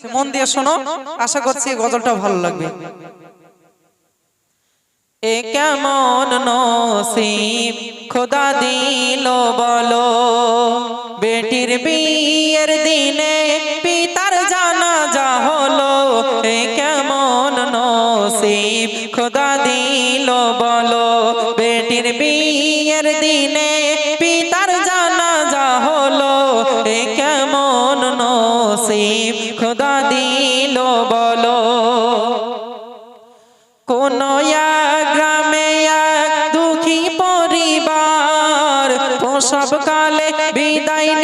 মন দিয়ে শোনো, আশা করছি গজলটা ভালো লাগবে। এ কেমন নসিব খোদা দিল বলো, বেটির বিয়ের দিনে পিতার জানা যা হলো। এ কেমন নসিব খোদা দিল বলো, বেটির বিয়ের দিনে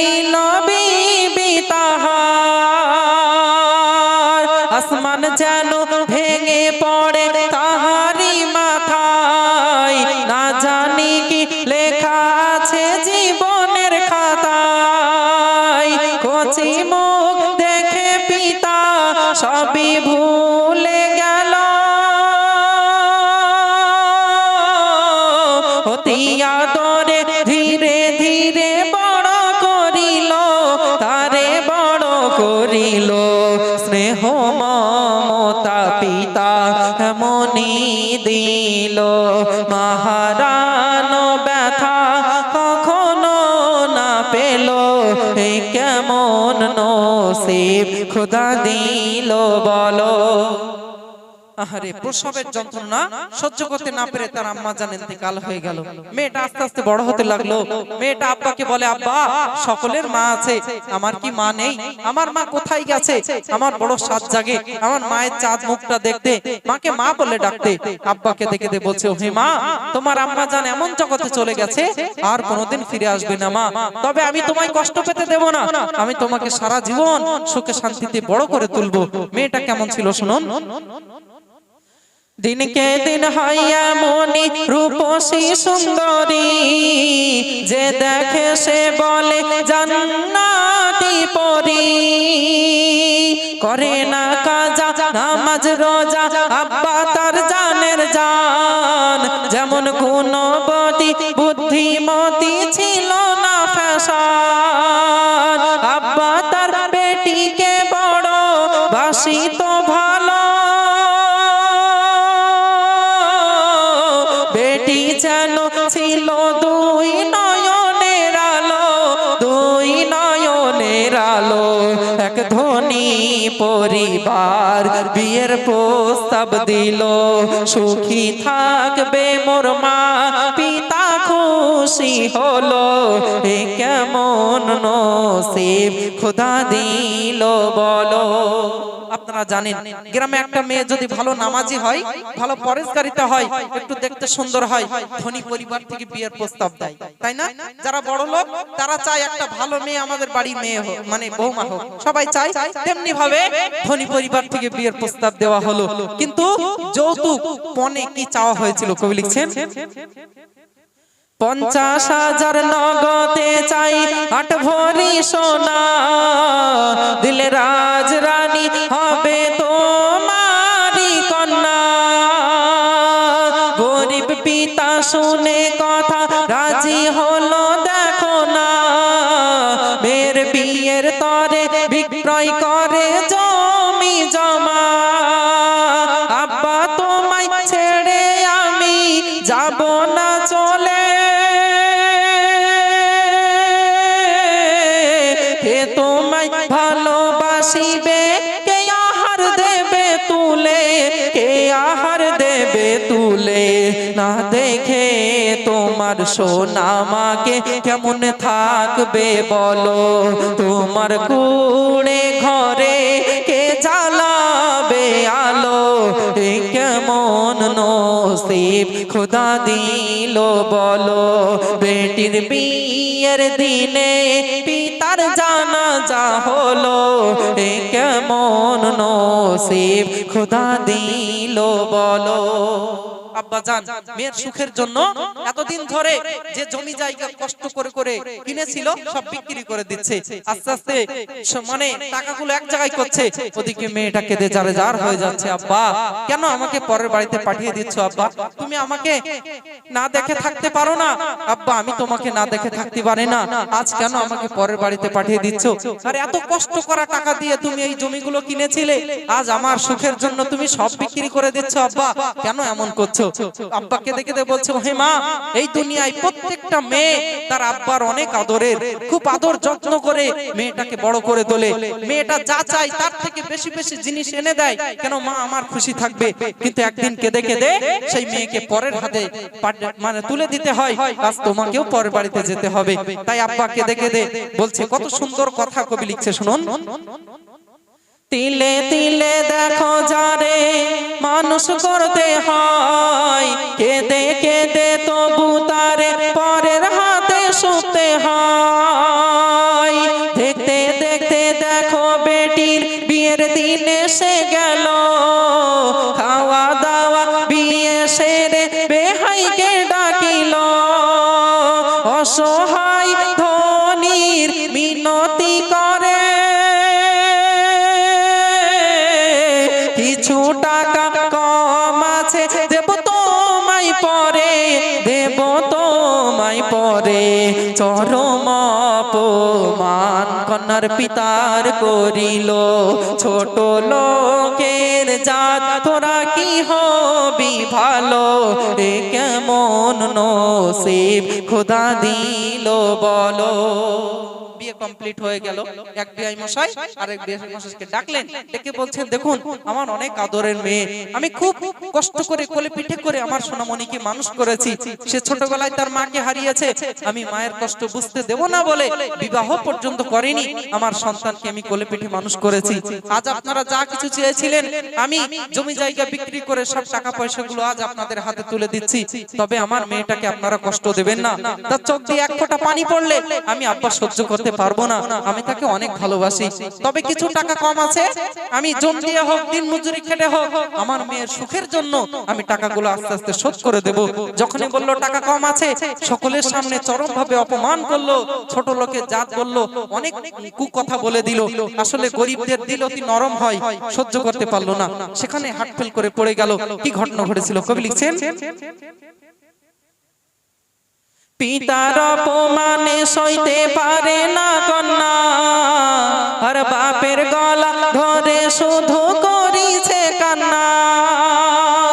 বিদায় নিল বিবি তাহার। আসমান যেন এ কেমন নসিব খোদা দিল বলো। আহারে প্রসবের যন্ত্রণা সহ্য করতে না পেরে তার আম্মা জান ইন্তেকাল হয়ে গেল। মেয়েটা আস্তে আস্তে বড় হতে লাগল। মেয়েটা আব্বাকে বলে আব্বা সকলের মা আছে আমার কি মা নেই? আমার মা কোথায় গেছে? আমার বড় সাত জাগে আমার মায়ের চাঁদ মুখটা দেখতে মাকে মা বলে ডাকতে আব্বাকে দেখে দে বলছে হে মা তোমার আম্মা জান এমন জগতে চলে গেছে আর কোনোদিন ফিরে আসবে না মা। তবে আমি তোমায় কষ্ট পেতে দেব না। আমি তোমাকে সারা জীবন সুখে শান্তিতে বড় করে তুলবো মেয়েটা কেমন ছিল শুনুন দিনকে দিন হইয়া মনি রূপসী সুন্দরী। যে দেখে সে বলে, জান্নাতি পরি। করে না কাজা, নামাজ, রোজা, আব্বা তার জানের জান। যেমন গুণবতী ধনী পরিবার বিয়ের প্রস্তাব দিল। সুখী থাকবে মোর মা, পিতা খুশি হলো। এ কেমন নসিব খোদা দিল বলো। আপনারা জানেন, গ্রামে একটা মেয়ে যদি ভালো নামাজি হয়, ভালো পরেশকারিতা হয়, একটু দেখতে সুন্দর হয়, ধনী পরিবার থেকে বিয়ের প্রস্তাব দেয়। তাই না? যারা বড় লোক, তারা চায় একটা ভালো মেয়ে আমাদের বাড়ি মেয়ে হোক মানে বৌমা হোক। সবাই চায় তেমনি ভাবে ধনী পরিবার থেকে বিয়ের প্রস্তাব দেওয়া হলো। কিন্তু যৌতুক পনে কি চাওয়া হয়েছিল, কবি লিখছেন? পঞ্চাশ হাজার নগদে চাই আট ভরি সোনা, দিলে রাজ তোমার সোনামাকে কেমন থাকবে বলো? তোমার কুড়ে ঘরে কে জ্বালাবে আলো? কেমন নসিব খোদা দিল বলো? বেটির বিয়ের দিনে পিতার জানা যা হলো কেমন নসিব খোদা দিল বলো? আব্বা জান মেয়ের সুখের জন্য এতদিন ধরে যে জমি জায়গা কষ্ট করে করে কিনেছিল, সব বিক্রি করে দিচ্ছে। আস্তে আস্তে মানে টাকাগুলো এক জায়গায় করছে, ওদিকে মেয়েটা কেঁদে যারে যার হয়ে যাচ্ছে, আব্বা। কেন আমাকে পরের বাড়িতে পাঠিয়ে দিচ্ছ, আব্বা? তুমি আমাকে না দেখে থাকতে পারো না। আব্বা, আমি তোমাকে না দেখে থাকতে না। আজ কেন আমাকে পরের বাড়িতে পাঠিয়ে দিচ্ছ? আর, এত কষ্ট করা টাকা দিয়ে তুমি এই জমিগুলো কিনেছিলে। আজ আমার সুখের জন্য তুমি সব বিক্রি করে দিচ্ছ, আব্বা। কেন এমন করছ? আব্বাকে দেখে দেখে বলছো, হে মা, এই দুনিয়ায় প্রত্যেকটা মেয়ে তার আব্বার অনেক আদরের, খুব আদর যত্ন করে মেয়েটাকে বড় করে তোলে। মেয়েটা যা তার থেকে বেশি বেশি জিনিস এনে দেয়। কেন মা আমার খুশি থাকবে? কিন্তু একদিন কেঁদে কেঁদে সেই মেয়েকে পরের হাতে মানে তুলে দিতে হয়। আজ তোমাকেও পরের বাড়িতে যেতে হবে। তাই আব্বা কেঁদে কেঁদে বলছে, কত সুন্দর কথা কবি লিখছে, শুনুন। তিলে তিলে দেখো যারে মানুষ করতে হয় খেতে কেঁদে কন্যার পিতার করিল। ছোট লোকের জাত, তোরা কি হবি ভালো? এ কেমন নসিব, খোদা দিল বলো। বিয়ে কমপ্লিট হয়ে গেল। এক বিআই মশাই আর এক বিআই মশাইকে ডাকলেন। ডেকে বলছেন, দেখুন, আমার অনেক আদরের মেয়ে। আমি খুব কষ্ট করে কোলে পিঠে করে আমার সোনামণিকে মানুষ করেছি। সে ছোটবেলায় তার মাকে হারিয়েছে। আমি মায়ের কষ্ট বুঝতে দেব না বলে বিবাহ পর্যন্ত করেনি। আমার সন্তানকে আমি কোলে পিঠে মানুষ করেছি। আজ আপনারা যা কিছু চেয়েছিলেন, আমি জমি জায়গা বিক্রি করে সব টাকা পয়সাগুলো আজ আপনাদের হাতে তুলে দিচ্ছি। তবে আমার মেয়েটাকে আপনারা কষ্ট দেবেন না। তার চোখ দিয়ে এক ফোঁটা পানি পড়লে আমি আব্বা সহ্য করতে পারব না। আমি তাকে অনেক ভালোবাসি। তবে কিছু টাকা কম আছে। আমি জম দিয়ে হোক, দিন মজুরি খেটে হোক, আমার মেয়ের সুখের জন্য আমি টাকাগুলো আস্তে আস্তে শোধ করে দেব। যখনই টাকা কম আছে, সকলের সামনে চরম ভাবে অপমান করল, ছোট লোকের জাত বলল, অনেক কথা বলে দিল। আসলে গরিবদের দিল অতি নরম হয়, সহ্য করতে পারল না। সেখানে হাটফেল করে পড়ে গেল। কি ঘটনা ঘটেছিল কবি লিখছেন? পিতার অপমানে সইতে পারে না কন্যা। আর বাপের গলা ধরে শুধু করিছে কান্না।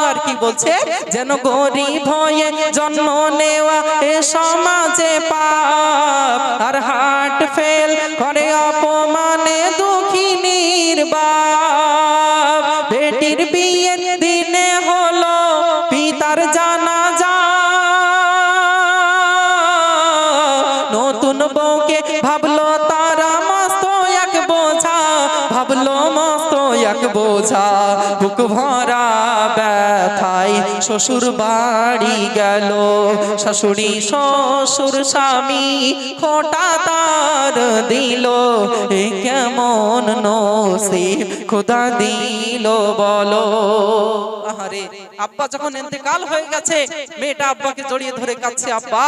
আর কি বলছে? যেন গরিব হয়ে জন্ম নেওয়া এ সমাজে পাপ। আর হার্ট ফেল করে অপমানে দুঃখিনীর বাপ শ্বশুর বাড়ি গেল। শাশুড়ি শ্বশুর স্বামী খোটা তার দিল। এ কেমন নসিব, খোদা দিল বলো। আহারে আব্বা যখন ইন্তেকাল হয়ে গেছে, মেয়েটা আব্বাকে জড়িয়ে ধরে কাছে আব্বা,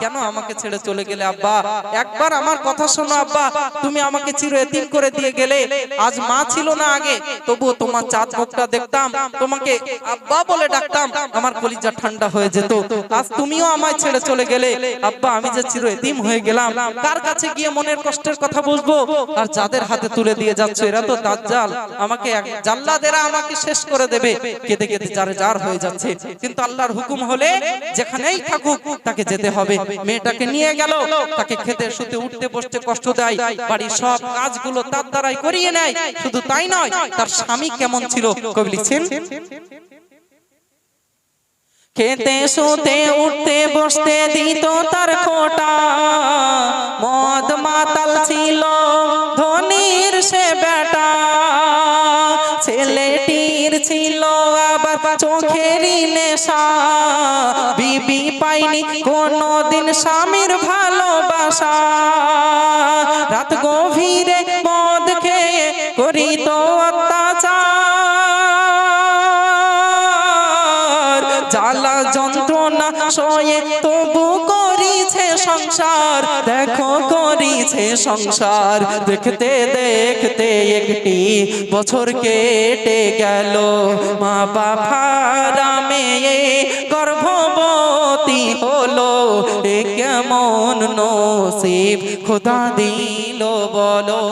কেন আমাকে ছেড়ে চলে গেলে আব্বা? একবার আমার কথা শোনো আব্বা, তুমি আমাকে চির এতিম করে দিয়ে গেলে। আজ মা ছিল না আগে, তবুও তোমার চাঁদ মুখটা দেখতাম, তোমাকে আব্বা বলে ডাকতাম, আমার কলিজা ঠান্ডা হয়ে যেত। আজ তুমিও আমায় ছেড়ে চলে গেলে। আব্বা, আমি যে চির এতিম হয়ে গেলাম, কার কাছে গিয়ে মনের কষ্টের কথা বুঝব আর যাদের হাতে তুলে দিয়ে যাচ্ছে, এরা তো দাজ্জাল। আমাকে জাল্লাদেরা আমাকে শেষ করে দেবে। কেঁদে কেঁদে যারে যার হয়ে যাচ্ছে। কিন্তু আল্লাহর হুকুম হলে যেখানেই থাকুক তাকে যেতে হবে। মেয়েটাকে নিয়ে গেল, তাকে খেতে শুতে উঠতে বসতে কষ্ট দেয়। বাড়ির সব কাজগুলো তার দ্বারাই করিয়ে নেয়। শুধু তাই নয়, তার স্বামী কেমন ছিল? কবি লিখছেন, খেতে শুতে উঠতে বসতে দিত তার খোটা। মদ মাতাল ছিল, ধনির সে বেটা। ছেলেটির ছিল আবার চোখেরই নেশা। বিবি পাইনি কোনদিন স্বামীর ভালোবাসা। রাত গভীরে মদ খেয়ে করিত অত্যাচার। জাল সয়ে তবু করিছে সংসার। দেখো করিছে সংসার। দেখতে দেখতে একটি বছর কেটে গেল। মা বাবা মেয়ে গর্ভবতী হলো। এ কেমন নসিব খোদা দিল বলো।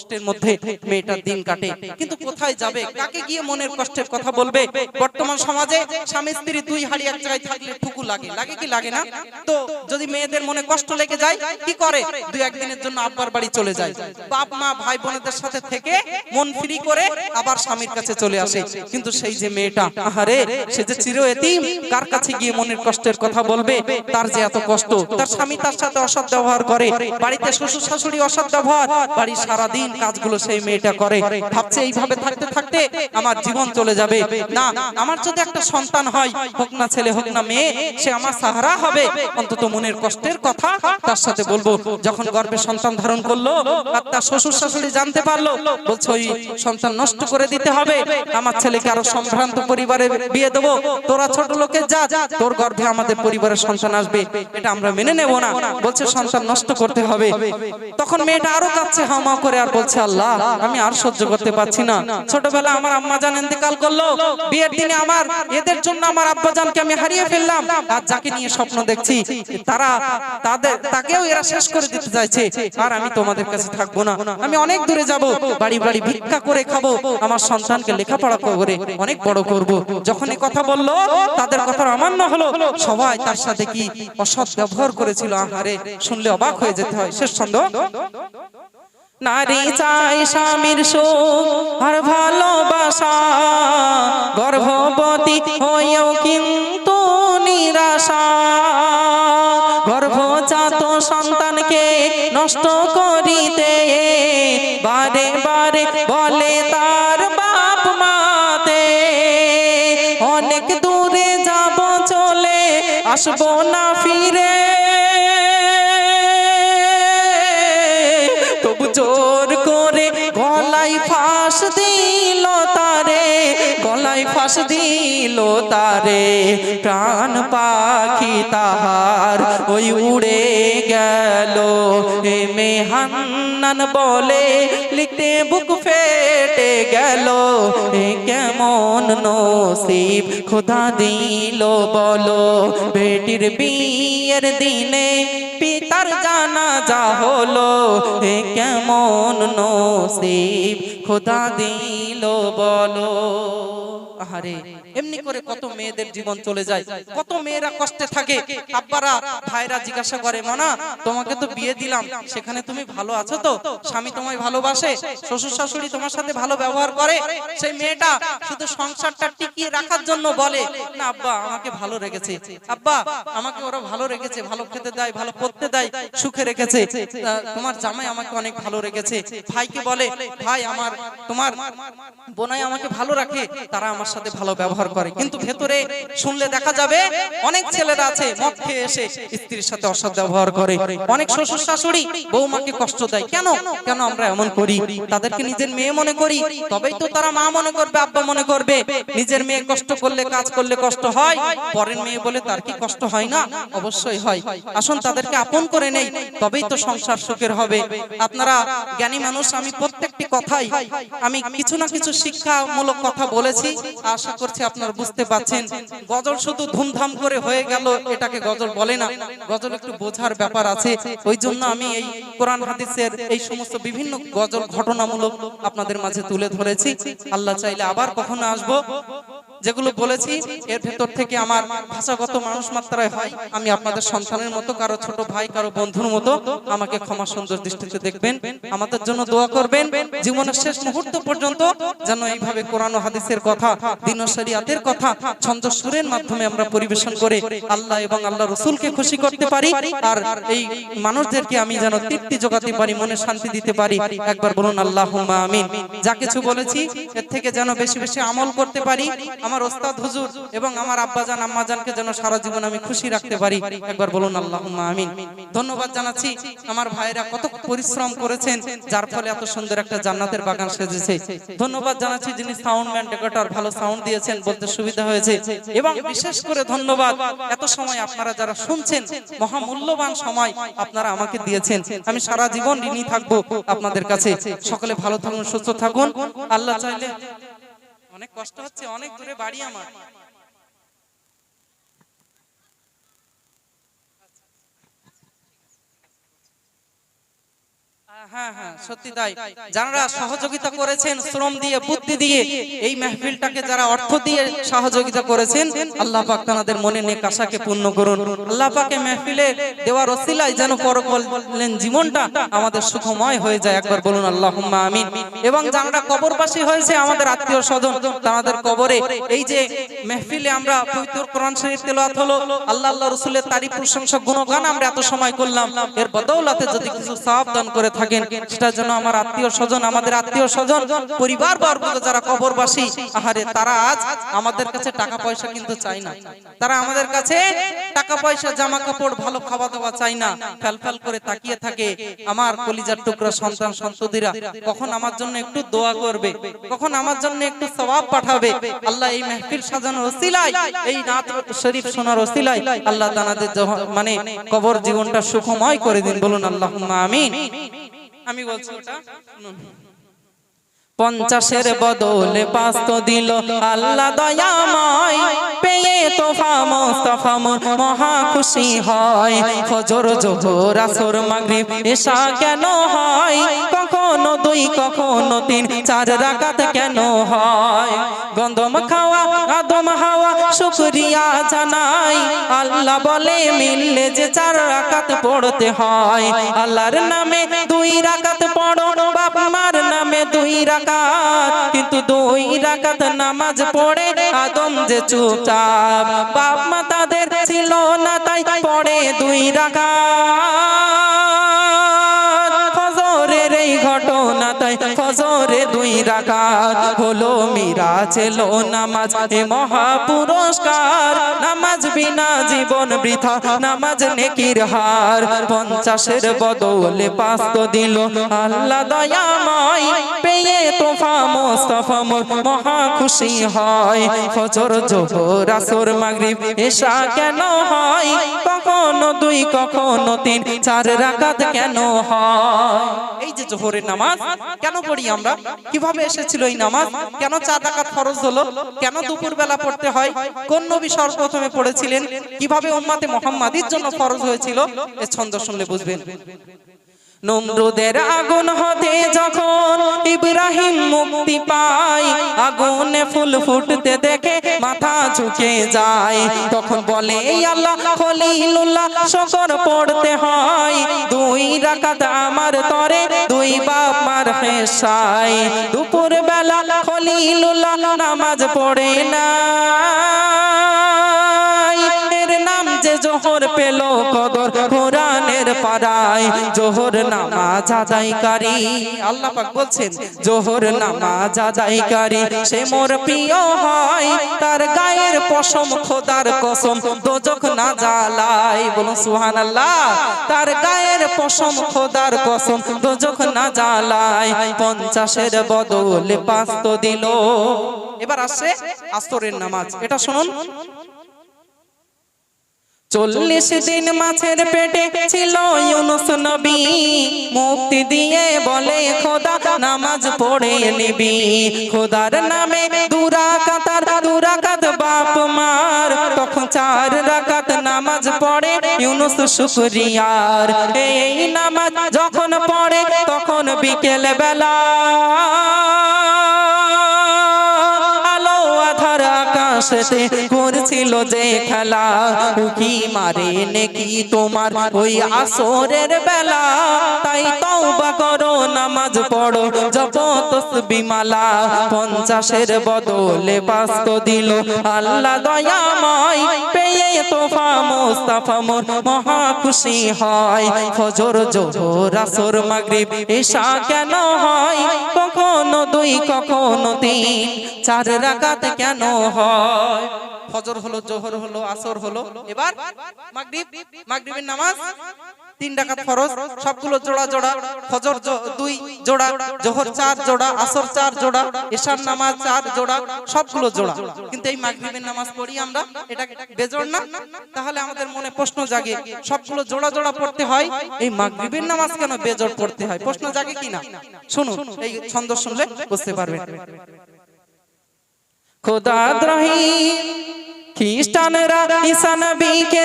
কষ্টের মধ্যে মেয়েটার দিন কাটে। কিন্তু কোথায় যাবে? কাকে গিয়ে মনের কষ্টের কথা বলবে? বর্তমান সমাজে স্বামী স্ত্রী দুই হাড়ি এক জায়গায় থাকলে ঠুকু লাগে। লাগে কি লাগে না? তো যদি মেয়েদের মনে কষ্ট লেগে যায়, কি করে? দুই একদিনের জন্য আব্বার বাড়ি চলে যায়। বাপ, মা, ভাই, বোনেদের সাথে থেকে মন ফ্রি করে আবার স্বামীর কাছে চলে আসে। কিন্তু সেই যে মেয়েটা, আহারে, সে যে চির এতিম, কার কাছে গিয়ে মনের কষ্টের কথা বলবে? তার যে এত কষ্ট, তার স্বামী তার সাথে অসৎ ব্যবহার করে। বাড়িতে শ্বশুর শাশুড়ি অসৎ ব্যবহার। বাড়ির সারাদিন কাজগুলো সেই মেয়েটা করে, ভাবছে এইভাবে থাকতে থাকতে আমার জীবন চলে যাবে। না, আমার যদি একটা সন্তান হয়, হোক না ছেলে, হোক না মেয়ে, সে আমার সাহারা হবে। অন্তত মনের কষ্টের কথা তার সাথে বলব। যখন গর্ভে সন্তান ধারণ করল আর তার শ্বশুর শাশুড়ি জানতে পারল, বলছে, ওই সন্তান নষ্ট করে দিতে হবে। আমার ছেলেকে আরও সম্ভ্রান্ত পরিবারে বিয়ে দেবো। তোরা ছোট লোকের যা, তোর গর্ভে আমাদের পরিবারের সন্তান আসবে। এটা আমরা মেনে নেব না। বলছে, সন্তান নষ্ট করতে হবে। তখন মেয়েটা আরও কাচ্ছে হামা করে আর বলছে, আল্লাহ, আমি আর সহ্য করতে পারছি না। ছোটবেলা আমার আম্মা জান ইন্তেকাল করল। বিয়ের দিনে আমার, এদের জন্য আমার আব্বা জানকে আমি হারিয়ে ফেললাম। আর যাকে নিয়ে স্বপ্ন দেখছি, তারা তাদের, তাকেও এরা শেষ করে দিতে চাইছে। আর আমি তোমাদের কাছে থাকব না। আমি অনেক দূরে যাব। বাড়ি বাড়ি ভিক্ষা করে খাব। আমার সন্তানকে লেখাপড়া করে অনেক বড় করব। যখন কথা বলল, তাদের কথা অমান্য হলো। সবাই তার সাথে কি অসৎ ব্যবহার করেছিল? আহারে, শুনলে অবাক হয়ে যেতে হয়। শেষ ছন্দ। নারী চাই স্বামীর সুখ আর ভালোবাসা। গর্ভবতী হয়েও কিন্তু নিরাশা। গর্ভজাত সন্তানকে নষ্ট করিতে বারে বারে বলে তার বাপ মাতে। অনেক দূরে যাব চলে আসব না ফিরে। জোর করে গলায় ফাঁস দিল তারে, গলায় ফাঁস দিল তারে। প্রাণ পাখি তাহার ওই উড়ে গেল। এ মেহান্নান বলে লিখতে বুক ফেটে গেল। এ কেমন নসিব খোদা দিল বলো। বেটির বিয়ের দিনে জানা যা হলো, এ কেমন নসিব? খোদা দিল বলো। আহারে, এমনি করে কত মেয়েদের জীবন চলে যায়, কত মেয়েরা কষ্টে থাকে। আব্বারা, ভাইরা জিজ্ঞাসা করে, মনা, তোমাকে তো বিয়ে দিলাম, সেখানে তুমি ভালো আছো তো? স্বামী তোমায় ভালোবাসে, শ্বশুর শাশুড়ি তোমার সাথে ভালো ব্যবহার করে? সেই মেয়েটা শুধু সংসারটা টিকিয়ে রাখার জন্য বলে, না আব্বা, আমাকে ভালো রেখেছে। আব্বা, আমাকে ওরা ভালো রেখেছে, ভালো খেতে দেয়, ভালো পড়তে দেয়, সুখে রেখেছে। তোমার জামাই আমাকে অনেক ভালো রেখেছে। ভাইকে বলে, ভাই, আমার, তোমার বোনাই আমাকে ভালো রাখে, তারা আমার সাথে ভালো ব্যবহার করে। কিন্তু ভেতরে শুনলে দেখা যাবে অনেক ছেলেরা আছে, মদ খেয়ে এসে স্ত্রীর সাথে অসৎ ব্যবহার করে। অনেক শ্বশুর শাশুড়ি বৌমাকে কষ্ট দেয়। কেন? কেন আমরা এমন করি? তাদেরকে নিজের মেয়ে মনে করি। তবেই তো তারা মা মনে করবে, আব্বা মনে করবে। নিজের মেয়ে কষ্ট করলে, কাজ করলে কষ্ট হয়। পরের মেয়ে বলে তার কি কষ্ট হয় না? অবশ্যই হয়। আসুন তাদেরকে আপন করে নেই। তবেই তো সংসার সুখের হবে। আপনারা জ্ঞানী মানুষ, আমি প্রত্যেকটি কথাই, আমি কিছু না কিছু শিক্ষামূলক কথা বলেছি। আশা করছি আপনারা বুঝতে পাচ্ছেন গজল শুধু ধুমধাম করে হয়ে গেল, এটাকে গজল বলে না। গজল একটু বোঝার ব্যাপার আছে। ওই জন্য আমি এই কোরআন হাদিসের এই সমস্ত বিভিন্ন গজল ঘটনামূলক আপনাদের মাঝে তুলে ধরেছি। আল্লাহ চাইলে আবার কখনো আসব। যেগুলো বলেছি, এর ভেতর থেকে আমার ভাষাগত মানুষ মাত্রায় হয়। আমি আপনাদের সন্তানের মতো, কারও ছোট ভাই, কারও বন্ধুর মতো, আমাকে ক্ষমা সুন্দর দৃষ্টিতে দেখবেন, আমাদের জন্য দোয়া করবেন। জীবনের শেষ মুহূর্ত পর্যন্ত যেন এইভাবে কোরআন হাদিসের কথা, দিন ও শরিয়াতের কথা, ছন্দ সুরের মাধ্যমে আমরা পরিবেশন করে আল্লাহ এবং আল্লাহ রসুলকে খুশি করতে পারি। আর এই মানুষদেরকে আমি যেন তৃপ্তি জোগাতে পারি, মনে শান্তি দিতে পারি। একবার বলুন আল্লাহ আমিন। যা কিছু বলেছি, এর থেকে যেন বেশি বেশি আমল করতে পারি। আমার ওস্তাদ হুজুর এবং আমার আব্বাজান, আম্মাজানকে যেন সারা জীবন আমি খুশি রাখতে পারি। একবার বলুন আল্লাহ আমিন। ধন্যবাদ জানাচ্ছি। আমার ভাইরা কত পরিশ্রম করেছেন, যার ফলে এত সুন্দর একটা জান্নাতের বাগান সেজেছে। ধন্যবাদ জানাচ্ছি যিনি সাউন্ড ম্যান ডেকোরেটর ভালো সাউন্ড দিয়েছেন, বলতে সুবিধা হয়েছে। এবং বিশেষ করে ধন্যবাদ, এত সময় আপনারা যারা শুনছেন, মহামূল্যবান সময় আপনারা আমাকে দিয়েছেন। আমি সারা জীবন ঋণী থাকব আপনাদের কাছে। সকলে ভালো থাকুন, সুস্থ থাকুন। আল্লাহ চাইলে অনেক কষ্ট হচ্ছে অনেক দূরে বাড়ি আমার। হ্যাঁ হ্যাঁ সত্যি তাই। যারা সহযোগিতা করেছেন শ্রম দিয়ে বুদ্ধি দিয়ে এই মেহফিলটাকে যারা অর্থ দিয়ে সহযোগিতা করেছেন আল্লাহ পাক তাদের মনে নেক আশাকে পূর্ণ করুন। আল্লাহ পাকে মেহফিলে দেওয়ার ওসিলায় যেন পরকালীন জীবনটা আমাদের সুখময় হয়ে যায়। একবার বলুন আল্লাহুম্মা আমিন। এবং যারা কবরবাসী হয়েছে আমাদের আত্মীয় স্বজন তাদের কবরে এই যে মেহফিলে আমরা পবিত্র কোরআন শরীফ তেলাওয়াত হলো আল্লাহ আল্লাহ রাসূলের তারিফ প্রশংসা গুণগান আমরা এত সময় করলাম। এর বদৌলতে যদি কিছু সওয়াব দান করে থাকেন সেটার জন্য আমার আত্মীয় স্বজন, আমাদের আত্মীয় স্বজন, পরিবার বর্গ যারা কবরবাসী, আহারে, তারা আজ আমাদের কাছে টাকা পয়সা কিন্তু চায় না। তারা আমাদের কাছে টাকা পয়সা, জামা কাপড়, ভালো খাওয়া দাওয়া চায় না। ফেল ফেল করে তাকিয়ে থাকে আমার কলিজার টুকরা সন্তান, সন্ততিরা। কখন আমার জন্য একটু দোয়া করবে? কখন আমার জন্য একটু সওয়াব পাঠাবে? আল্লাহ এই মেহফিল সাজানোর ওসিলায়, এই নাত শরীফ শোনার ওসিলায় আল্লাহ তানাদের মানে কবর জীবনটা সুখময় করে দিন। বলুন, আল্লাহুম্মা আমিন। আমি বলছি ওটা। পঞ্চাশের বদলে পাঁচত দিল। আল্লাহ দয়াময় পেয়ে তোফা মোস্তফা মহা খুশি হয় ফজর জোহর আসর মাগরিব এশা কেন হয়? কখনো দুই কখনো তিন চার রাকাত কেন হয়? গন্ধম খাওয়া আদম হাওয়া শুকরিয়া জানাই। আল্লাহ বলে মিললে যে চার রাকাত পড়তে হয়। আল্লাহর নামে দুই রাকাত পড়ো বাপ মার নামে দুই রাকাত কিন্তু দুই রাকাত নামাজ পড়ে আদম যে চুপচাপ, বাপ মা তাদের ছিল না, তাই পড়ে দুই রাকাত ফজরের এই ঘটনা তাই ফজরের রাকাত হলো মিরাজ, এলো নামাজ। এ মহা পুরস্কার নামাজ বিনা জীবন বৃথা, নামাজ নেকির হার। পঞ্চাশের বদলে পাঁচ তো দিল আল্লাহ দয়াময়, পেয়ে তোফা মোস্তফা মোর, মহা খুশি হয়। ফজর, জোহর, আসর, মাগরিব, এশা কেন হয়? কখনো দুই, কখনো তিন, চার রাকাত কেন হয়? এই যে জোহরের নামাজ, কেন পড়ি আমরা? কীভাবে এসেছিল এই নামাজ? কেন চার রাকাত ফরজ হলো? কেন দুপুর বেলা পড়তে হয়? কোন নবী সর্বপ্রথমে পড়েছিলেন? কীভাবে উম্মাতে মোহাম্মদীর জন্য ফরজ হয়েছিল? এ ছন্দ শুনলে বুঝবেন। নমরুদের আগুন হতে যখন ইব্রাহিম মুক্তি পায়, আগুনে ফুল ফুটতে দেখে মাথা ঝুঁকে যায়। তখন বলে, "এই আল্লাহ খলিলুল্লাহ, শকর পড়তে হয়। দুই রাকাত আমার তরে, দুই বাপ মার হেসায়। দুপুর বেলা খলিলুল্লাহ নামাজ পড়ে না এর নাম যে জোহর পেল কদর পাড়ায়, জোহর নামাজ আদায়কারী আল্লাহ পাক বলছেন, জোহর নামাজ আদায়কারী সে মোর প্রিয় হয়, তার গায়ের পশম খোদার কসম। দোজখ না জ্বালায়, বলুন তার গায়ের পশম খোদার কসম। না পঞ্চাশের বদলে পাঁচ তো দিল। এবার আসছে আসরের নামাজ। এটা শুনুন। চল্লিশ দিন মাছের পেটে ছিল ইউনুস নবী। মুক্তি দিয়ে বলে খোদা নামাজ পড়ে নিবি। খোদার নামে দুরা কাতার দুরা কাত বাপ মার। তখন চার রাকাত নামাজ পড়ে ইউনুস শুকরিয়ার। এই নামাজ যখন পড়ে তখন বিকেল বেলা। আকাশেতে করছিল যে খেলা। উকি মারে নাকি তোমার ওই আসরের বেলা? তাই তওবা করো, নামাজ পড়ো, জপ তসবি মালা। পঞ্চাশের বদলে পাঁচত দিল আল্লাহ দয়াময়। পেয়ে তোফা মোস্তাফা মোর মহা খুশি হয়। ফজর, জোহর, আসর, মাগরিব এশা কেন হয়? কখনো দুই, কখনো তিন, চার রাকাত কেন হয়? ফজর হলো, জোহর হলো, আসর হলো। এবার মাগরিব, মাগরিবের নামাজ, তিন ডাকাত ফরজ, সবগুলো জোড়া জোড়া, ফজর দুই জোড়া, জোহর চার জোড়া, আসর চার জোড়া, এশার নামাজ চার জোড়া, সবগুলো জোড়া। কিন্তু এই মাগরিবের নামাজ পড়ি আমরা, এটা বেজোড় না। তাহলে আমাদের মনে প্রশ্ন জাগে, সবগুলো জোড়া জোড়া পড়তে হয়? এই মাগরিবের নামাজ কেন বেজোড় পড়তে হয়? প্রশ্ন জাগে কিনা? শুনুন, এই ছন্দ শুনলে বুঝতে পারবেন। খোদা খ্রিস্টানরা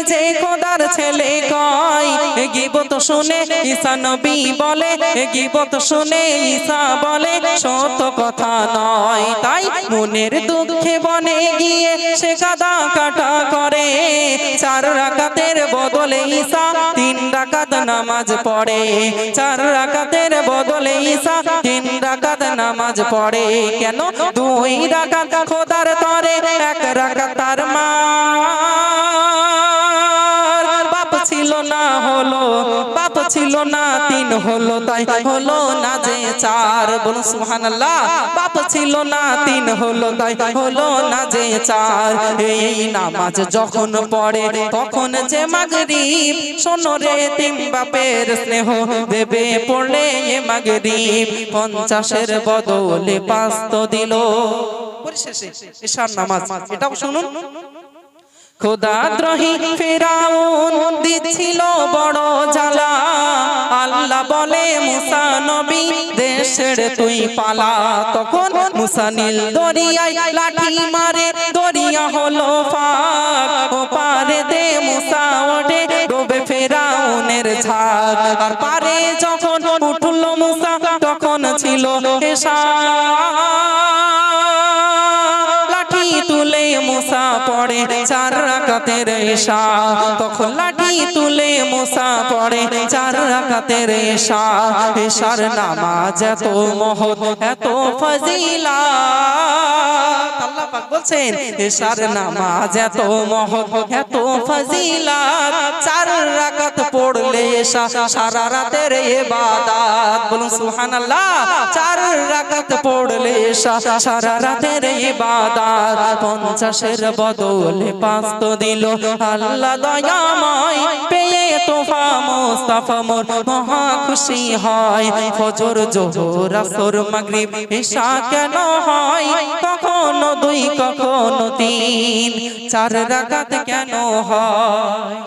যে খোদার ছেলে কয় গিবত শুনে বলে গিবত শুনে ঈসা বলে, সত্য কথা নয়। তাই মনের দুঃখে বনে গিয়ে সে কাদা কাটা করে, চার রাকাতের বদলে ঈসা তিন রাকাত নামাজ পড়ে। চার রাকাতের বদলে ঈসা তিন রাকাত নামাজ পড়ে। কেন? দুই রাকাত খোদার তরে, এক রাকাত তার মা। হলো বাপ ছিল না, তিন হলো, তাই হলো না যে চার। বলুন সুবহানাল্লাহ বাপ ছিল না, তিন হলো, তাই হলো না যে চার। এই নামাজ যখন পড়ে, তখন যে মাগরিব, শোনো রে তিন বাপের স্নেহ দেবে পড়লে এ মাগরিব। পঞ্চাশের বদলে পাঁচ তো দিল। পরিশেষে ঈশার নামাজ, এটাও শুনুন। খোদা দ্রোহী ফেরাউন দিচ্ছিল বড় জ্বালা। আল্লাহ বলে মুসা নবী দেশের তুই পালা। তখন মুসা নীল দরিয়ায় লাঠি মারে দরিয়া হলো ফাঁক। ও পারে দে মুসা ওঠে ডোবে ফেরাউনের ঝাঁক। আর পারে যখন উঠল মুসা তখন ছিল এসা এশা তখন লাঠি তুলে মুসা পড়ে চার রাকাতের এশা এশার নামাজ এত মহৎ, এত ফজিলা পড়লে সারা রাতের ইবাদত। বলুন পড়লে সারা রাতের বদলে পাঁচ তো দিল। আল্লাহ দয়াময়, পেয়ে তোফা মোস্তাফা মোর মহা খুশি হয়। ফজর, জোহর, আসর, মাগরিব, ঈশা কেন হয়? কখনো দুই, কখনো তিন, চার রাকাত কেন হয়?